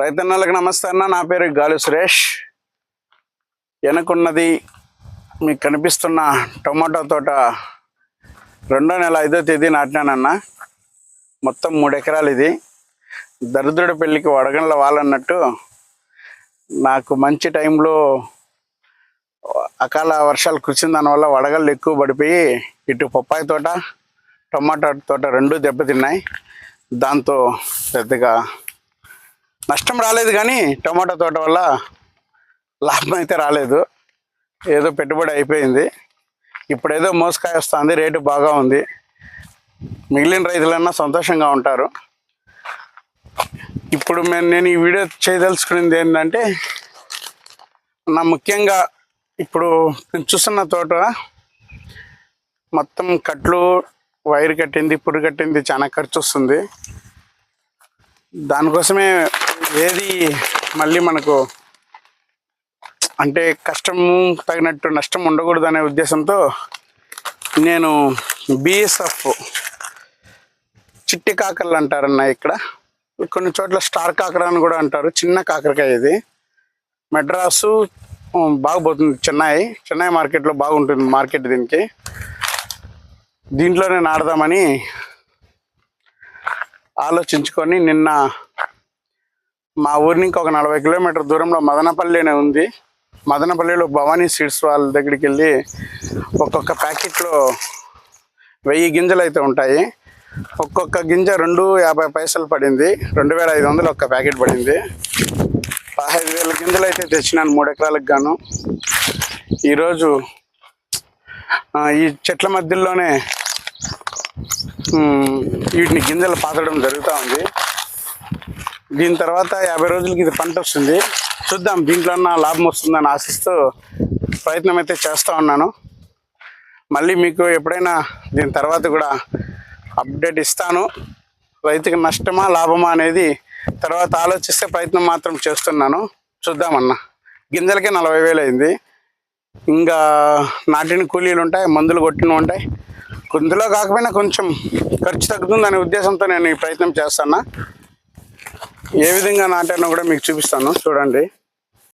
రైతన్నలకు నమస్తే అన్న నా పేరు గాలి సురేష్. వెనకున్నది మీకు కనిపిస్తున్న టొమాటో తోట రెండో నెల ఐదో తేదీ నాటినానన్న. మొత్తం మూడు ఎకరాలు ఇది. దరిద్రుడి పెళ్ళికి వడగండ్ల వాళ్ళన్నట్టు నాకు మంచి టైంలో అకాల వర్షాలు కురిసిన దానివల్ల వడగళ్ళు ఎక్కువ పడిపోయి ఇటు పప్పాయి తోట టమాటా తోట రెండు దెబ్బతిన్నాయి. దాంతో పెద్దగా నష్టం రాలేదు కానీ టమాటా తోట వల్ల లాభం అయితే రాలేదు. ఏదో పెట్టుబడి అయిపోయింది. ఇప్పుడు ఏదో మోసకాయ వస్తుంది రేటు బాగా ఉంది. మిగిలిన రైతులన్నా సంతోషంగా ఉంటారు. ఇప్పుడు నేను ఈ వీడియో చేయదలుచుకున్నది ఏంటంటే నా ముఖ్యంగా ఇప్పుడు నేను చూస్తున్న తోట మొత్తం కట్లు వైర్ కట్టింది పురు కట్టింది చాలా ఖర్చు వస్తుంది. దానికోసమే ఏది మళ్ళీ మనకు అంటే కష్టము తగినట్టు నష్టం ఉండకూడదు అనే ఉద్దేశంతో నేను బిఎస్ఎఫ్ చిట్టి కాకరలు అంటారన్న ఇక్కడ. కొన్ని చోట్ల స్టార్ కాకర అని కూడా అంటారు. చిన్న కాకరకాయ ఇది. మెడ్రాసు బాగుపోతుంది. చెన్నై. చెన్నై మార్కెట్లో బాగుంటుంది మార్కెట్ దీనికి. దీంట్లో నేను ఆడదామని ఆలోచించుకొని నిన్న మా ఊరి నుంచి ఒక నలభై కిలోమీటర్ దూరంలో మదనపల్లి అనే ఉంది. మదనపల్లిలో భవానీ సీడ్స్ వాళ్ళ దగ్గరికి వెళ్ళి ఒక్కొక్క ప్యాకెట్లో వెయ్యి గింజలు అయితే ఉంటాయి. ఒక్కొక్క గింజ రెండు యాభై పైసలు పడింది. రెండు వేల ఐదు వందలు ఒక్క ప్యాకెట్ పడింది. పదహైదు వేల గింజలు అయితే తెచ్చినాను మూడు ఎకరాలకు గాను. ఈరోజు ఈ చెట్ల మధ్యలోనే వీటిని గింజలు పాతడం జరుగుతూ ఉంది. దీని తర్వాత యాభై రోజులకి ఇది పంట వస్తుంది. చూద్దాం దీంట్లో లాభం వస్తుందని ఆశిస్తూ ప్రయత్నం అయితే చేస్తూ ఉన్నాను. మళ్ళీ మీకు ఎప్పుడైనా దీని తర్వాత కూడా అప్డేట్ ఇస్తాను. రైతుకి నష్టమా లాభమా అనేది తర్వాత ఆలోచిస్తే ప్రయత్నం మాత్రం చేస్తున్నాను. చూద్దామన్నా గింజలకే నలభై వేలు అయింది. ఇంకా నాటిన కూలీలు ఉంటాయి మందులు కొట్టినవి ఉంటాయి. కొందులో కాకపోయినా కొంచెం ఖర్చు తగ్గుతుంది అనే ఉద్దేశంతో నేను ఈ ప్రయత్నం చేస్తాను. ఏ విధంగా నాటానో కూడా మీకు చూపిస్తాను. చూడండి.